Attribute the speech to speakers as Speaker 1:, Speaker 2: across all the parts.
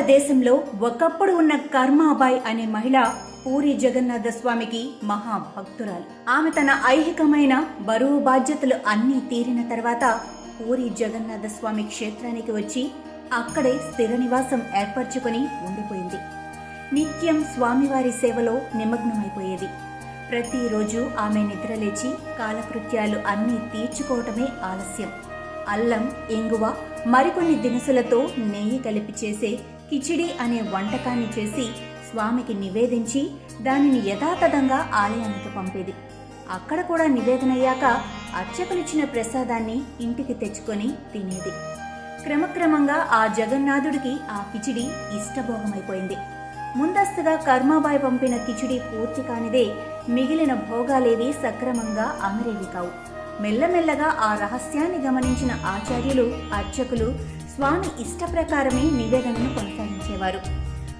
Speaker 1: దేశంలో ఒకప్పుడు ఉన్న కర్మాబాయ్ అనే మహిళ పూరి జగన్నాథ స్వామికి మహాభక్తురాలు. ఆమె తన ఐహికమైన బరువు బాధ్యతలు అన్నీ తీరిన తర్వాత పూరి జగన్నాథ స్వామి క్షేత్రానికి వచ్చి అక్కడే స్థిర నివాసం ఏర్పరచుకొని ఉండిపోయింది. నిత్యం స్వామివారి సేవలో నిమగ్నమైపోయేది. ప్రతిరోజు ఆమె నిద్రలేచి కాలకృత్యాలు అన్నీ తీర్చుకోవటమే ఆలస్యం. అల్లం ఇంగువ మరికొన్ని దినుసులతో నెయ్యి కలిపి చేసే కిచిడి అనే వంటకాన్ని చేసి స్వామికి నివేదించి దానిని యథాతథంగా ఆలయానికి పంపేది. అక్కడ కూడా నివేదనయ్యాక అర్చకులిచ్చిన ప్రసాదాన్ని ఇంటికి తెచ్చుకొని తినేది. క్రమక్రమంగా ఆ జగన్నాథుడికి ఆ కిచిడి ఇష్టభోగమైపోయింది. ముందస్తుగా కర్మాబాయ్ పంపిన కిచిడి పూర్తి కానిదే మిగిలిన భోగాలేవి సక్రమంగా అమరేవి కావు. మెల్లమెల్లగా ఆ రహస్యాన్ని గమనించిన ఆచార్యులు అర్చకులు స్వామి ఇష్ట ప్రకారమే నివేదనను కొనసాగించేవారు.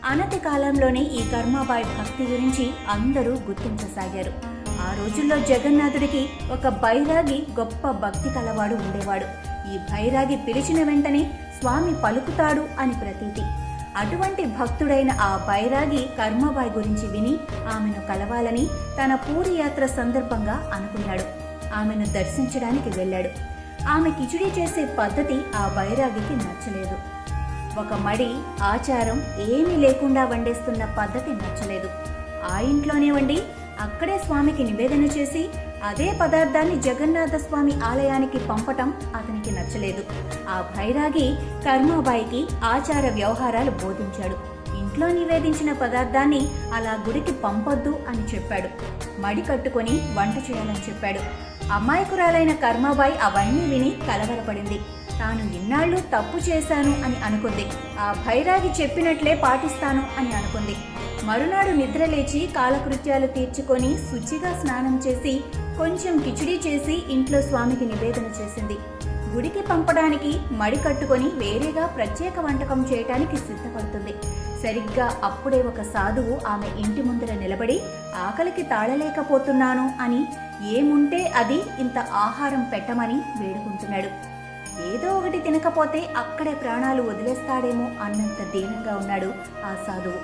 Speaker 1: అనతి కాలంలోనే ఈ కర్మాబాయ్ భక్తి గురించి అందరూ గుర్తించసాగారు. ఆ రోజుల్లో జగన్నాథుడికి ఒక బైరాగి గొప్ప భక్తి కలవాడు ఉండేవాడు. ఈ బైరాగి పిలిచిన వెంటనే స్వామి పలుకుతాడు అని ప్రతీతి. అటువంటి భక్తుడైన ఆ బైరాగి కర్మబాయ్ గురించి విని ఆమెను కలవాలని తన పూరి యాత్ర సందర్భంగా అనుకున్నాడు. ఆమెను దర్శించడానికి వెళ్ళాడు. ఆమె కిచిడి చేసే పద్ధతి ఆ బైరాగికి నచ్చలేదు. ఒక మడి ఆచారం ఏమీ లేకుండా వండేస్తున్న పద్ధతి నచ్చలేదు. ఆ ఇంట్లోనే వండి అక్కడే స్వామికి నివేదన చేసి అదే పదార్థాన్ని జగన్నాథ స్వామి ఆలయానికి పంపటం అతనికి నచ్చలేదు. ఆ భైరాగి కర్మాబాయికి ఆచార వ్యవహారాలు బోధించాడు. ఇంట్లో నివేదించిన పదార్థాన్ని అలా గుడికి పంపొద్దు అని చెప్పాడు. మడి కట్టుకొని వంట చేయాలని చెప్పాడు. అమ్మాయికురాలైన కర్మాబాయి అవన్నీ విని కలవరపడింది తాను ఇన్నాళ్ళు తప్పు చేశాను అని అనుకుంది. ఆ భైరాగి చెప్పినట్లే పాటిస్తాను అని అనుకుంది. మరునాడు నిద్రలేచి కాలకృత్యాలు తీర్చుకొని శుచిగా స్నానం చేసి కొంచెం కిచిడి చేసి ఇంట్లో స్వామికి నివేదన చేసింది. గుడికి పంపడానికి మడి కట్టుకొని వేరేగా ప్రత్యేక వంటకం చేయటానికి సిద్ధపడుతుంది. సరిగ్గా అప్పుడే ఒక సాధువు ఆమె ఇంటి ముందర నిలబడి ఆకలికి తాళలేకపోతున్నాను అని ఏముంటే అది ఇంత ఆహారం పెట్టమని వేడుకుంటున్నాడు. ఏదో ఒకటి తినకపోతే అక్కడే ప్రాణాలు వదిలేస్తాడేమో అన్నంత దీనంగా ఉన్నాడు ఆ సాధువు.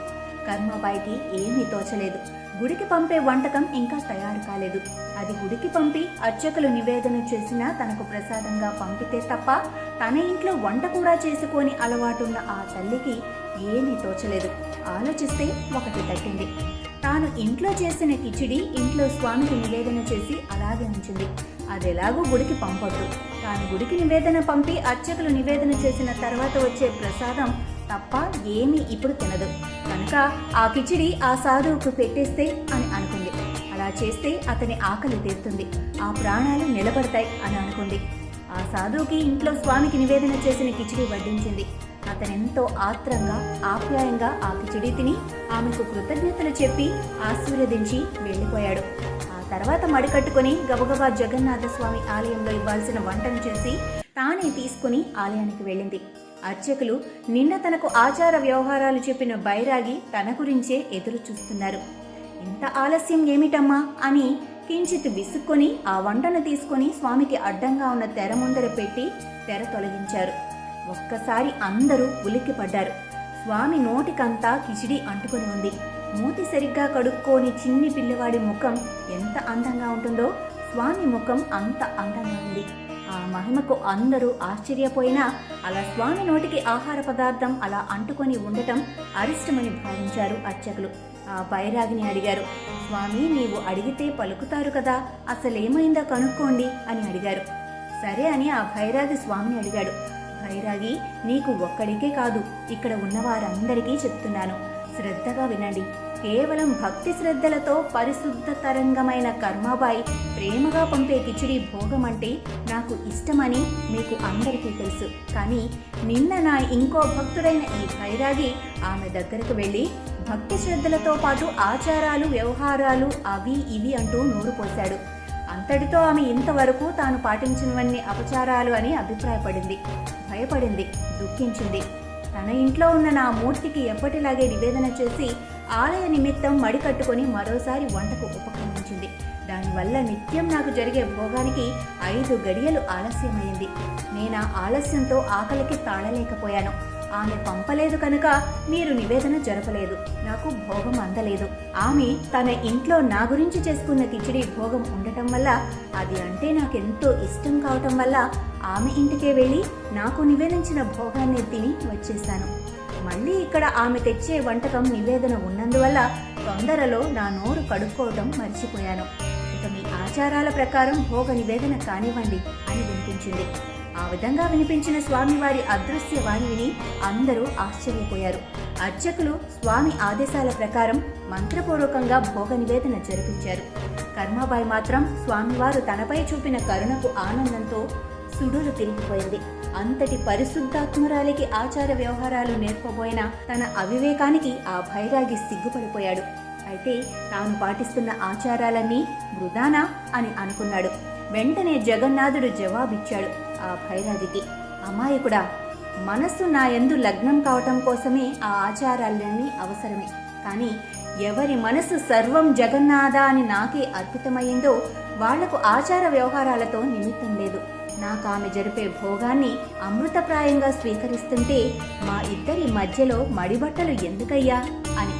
Speaker 1: కర్మబాయికి ఏమీ తోచలేదు. గుడికి పంపే వంటకం ఇంకా తయారు కాలేదు. అది గుడికి పంపి అర్చకులు నివేదన చేసినా తనకు ప్రసాదంగా పంపితే తప్ప తన ఇంట్లో వంట కూడా చేసుకొని అలవాటున్న ఆ తల్లికి ఏమీ తోచలేదు. ఆలోచిస్తే ఒకటి తట్టింది తాను ఇంట్లో చేసిన కిచిడి ఇంట్లో స్వామికి నివేదన చేసి అలాగే ఉంచింది. అది ఎలాగో గుడికి పంపొద్దు. తాను గుడికి నివేదన పంపి అర్చకులు నివేదన చేసిన తర్వాత వచ్చే ప్రసాదం తప్ప ఏమీ ఇప్పుడు తినదు. కనుక ఆ కిచిడి ఆ సాధువుకు పెట్టేస్తే అని అనుకుంది అలా చేస్తే అతని ఆకలి తీరుతుంది. ఆ ప్రాణాలు నిలబడతాయి అని అనుకుంది. ఆ సాధువుకి ఇంట్లో స్వామికి నివేదన చేసిన కిచిడి వడ్డించింది. అతనెంతో ఆత్రంగా ఆప్యాయంగా ఆ కిచిడి తిని ఆమెకు కృతజ్ఞతలు చెప్పి ఆశీర్వదించి వెళ్ళిపోయాడు. ఆ తర్వాత మడికట్టుకుని గబగబా జగన్నాథ స్వామి ఆలయంలో ఇవ్వాల్సిన వంటను చేసి తానే తీసుకుని ఆలయానికి వెళ్ళింది. అర్చకులు నిన్న తనకు ఆచార వ్యవహారాలు చెప్పిన బైరాగి తన గురించే ఎదురు చూస్తున్నారు ఇంత ఆలస్యం ఏమిటమ్మా? అని కించిత్ విసుక్కొని ఆ వంటను తీసుకొని స్వామికి అడ్డంగా ఉన్న తెర ముందర పెట్టి తెర తొలగించారు. ఒక్కసారి అందరూ ఉలిక్కిపడ్డారు. స్వామి నోటికంతా కిచిడి అంటుకొని ఉంది. మూతి సరిగ్గా కడుక్కోని చిన్ని పిల్లవాడి ముఖం ఎంత అందంగా ఉంటుందో స్వామి ముఖం అంత అందంగా ఉంది. ఆ మహిమకు అందరూ ఆశ్చర్యపోయినా అలా స్వామి నోటికి ఆహార పదార్థం అలా అంటుకొని ఉండటం అరిష్టమని భావించారు అర్చకులు. ఆ బైరాగిని అడిగారు. స్వామి నీవు అడిగితే పలుకుతారు కదా అసలేమైందో కనుక్కోండి అని అడిగారు. సరే అని ఆ భైరాగి స్వామిని అడిగాడు. భైరాగి నీకు ఒక్కడికే కాదు ఇక్కడ ఉన్న వారందరికీ చెప్తున్నాను. శ్రద్ధగా వినండి. కేవలం భక్తి శ్రద్ధలతో పరిశుద్ధ తరంగమైన కర్మాబాయి ప్రేమగా పంపే కిచిడి భోగం అంటే నాకు ఇష్టమని మీకు అందరికీ తెలుసు. కానీ నిన్న నా ఇంకో భక్తుడైన ఈ భైరాగి ఆమె దగ్గరకు వెళ్ళి భక్తి శ్రద్ధలతో పాటు ఆచారాలు వ్యవహారాలు అవి ఇవి అంటూ నూరు పోశాడు. అంతటితో ఆమె ఇంతవరకు తాను పాటించినవన్నీ అపచారాలు అని అభిప్రాయపడింది. భయపడింది దుఃఖించింది. తన ఇంట్లో ఉన్న నా మూర్తికి ఎప్పటిలాగే నివేదన చేసి ఆలయ నిమిత్తం మడి కట్టుకొని మరోసారి వంటకు ఉపక్రమించింది. దానివల్ల నిత్యం నాకు జరిగే భోగానికి ఐదు గడియలు ఆలస్యమైంది. నేను ఆ ఆలస్యంతో ఆకలికి తాళలేకపోయాను. ఆమె పంపలేదు కనుక మీరు నివేదన జరపలేదు. నాకు భోగం అందలేదు. ఆమె తన ఇంట్లో నా గురించి చేసుకున్న కిచిడి భోగం ఉండటం వల్ల అది అంటే నాకెంతో ఇష్టం కావటం వల్ల ఆమె ఇంటికే వెళ్ళి నాకు నివేదించిన భోగాన్ని తిని వచ్చేశాను. మళ్ళీ ఇక్కడ ఆమె తెచ్చే వంటకం నివేదన ఉన్నందువల్ల తొందరలో నా నోరు కడుక్కోవటం మర్చిపోయాను. ఇక మీ ఆచారాల ప్రకారం భోగ నివేదన కానివ్వండి అని వినిపించింది. ఆ విధంగా వినిపించిన స్వామివారి అదృశ్య వాణి అందరూ ఆశ్చర్యపోయారు. అర్చకులు స్వామి ఆదేశాల ప్రకారం మంత్రపూర్వకంగా భోగ నివేదన జరిపించారు. కర్మాబాయి మాత్రం స్వామివారు తనపై చూపిన కరుణకు ఆనందంతో సుడులు తిరిగిపోయింది. అంతటి పరిశుద్ధాత్మరాలికి ఆచార వ్యవహారాలు నేర్పబోయిన తన అవివేకానికి ఆ భైరాగి సిగ్గుపడిపోయాడు. అయితే తాను పాటిస్తున్న ఆచారాలన్నీ వృధానా అని అనుకున్నాడు. వెంటనే జగన్నాథుడు జవాబిచ్చాడు. ఆ భైరాదికి అమాయకుడా మనస్సు నా ఎందు లగ్నం కావటం కోసమే ఆ ఆచారాలన్నీ అవసరమే. కానీ ఎవరి మనసు సర్వం జగన్నాథ అని నాకే అర్పితమైందో వాళ్ళకు ఆచార వ్యవహారాలతో నిమిత్తం లేదు. నాకు ఆమె జరిపే భోగాన్ని అమృతప్రాయంగా స్వీకరిస్తుంటే మా ఇద్దరి మధ్యలో మడిబట్టలు ఎందుకయ్యా అని.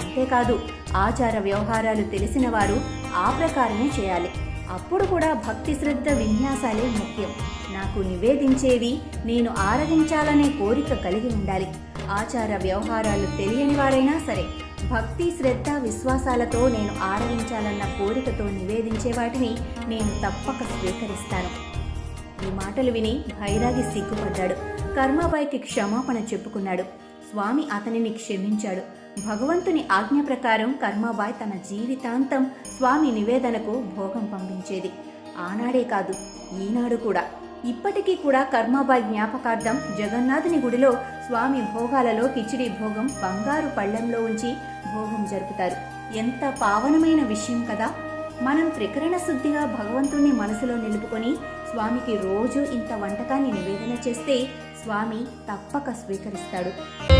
Speaker 1: అంతేకాదు ఆచార వ్యవహారాలు తెలిసిన వారు ఆ ప్రకారమే చేయాలి. అప్పుడు కూడా భక్తి శ్రద్ధ విన్యాసాలే ముఖ్యం. నాకు నివేదించేవి నేను ఆరగించాలనే కోరిక కలిగి ఉండాలి. ఆచార వ్యవహారాలు తెలియని వారైనా సరే భక్తి శ్రద్ధ విశ్వాసాలతో నేను ఆరగించాలన్న కోరికతో నివేదించే వాటిని నేను తప్పక స్వీకరిస్తాను. ఈ మాటలు విని భైరాగి సిగ్గుపడ్డాడు. కర్మాబాయికి క్షమాపణ చెప్పుకున్నాడు. స్వామి అతనిని క్షమించాడు. భగవంతుని ఆజ్ఞ ప్రకారం కర్మాబాయ్ తన జీవితాంతం స్వామి నివేదనకు భోగం పంపించేది. ఆనాడే కాదు ఈనాడు కూడా. ఇప్పటికీ కూడా కర్మాబాయ్ జ్ఞాపకార్థం జగన్నాథుని గుడిలో స్వామి భోగాలలో కిచిడి భోగం బంగారు పళ్ళెంలో ఉంచి భోగం జరుపుతారు. ఎంత పావనమైన విషయం కదా! మనం త్రికరణ శుద్ధిగా భగవంతుణ్ణి మనసులో నిలుపుకొని స్వామికి రోజు ఇంత వంటకాన్ని నివేదన చేస్తే స్వామి తప్పక స్వీకరిస్తాడు.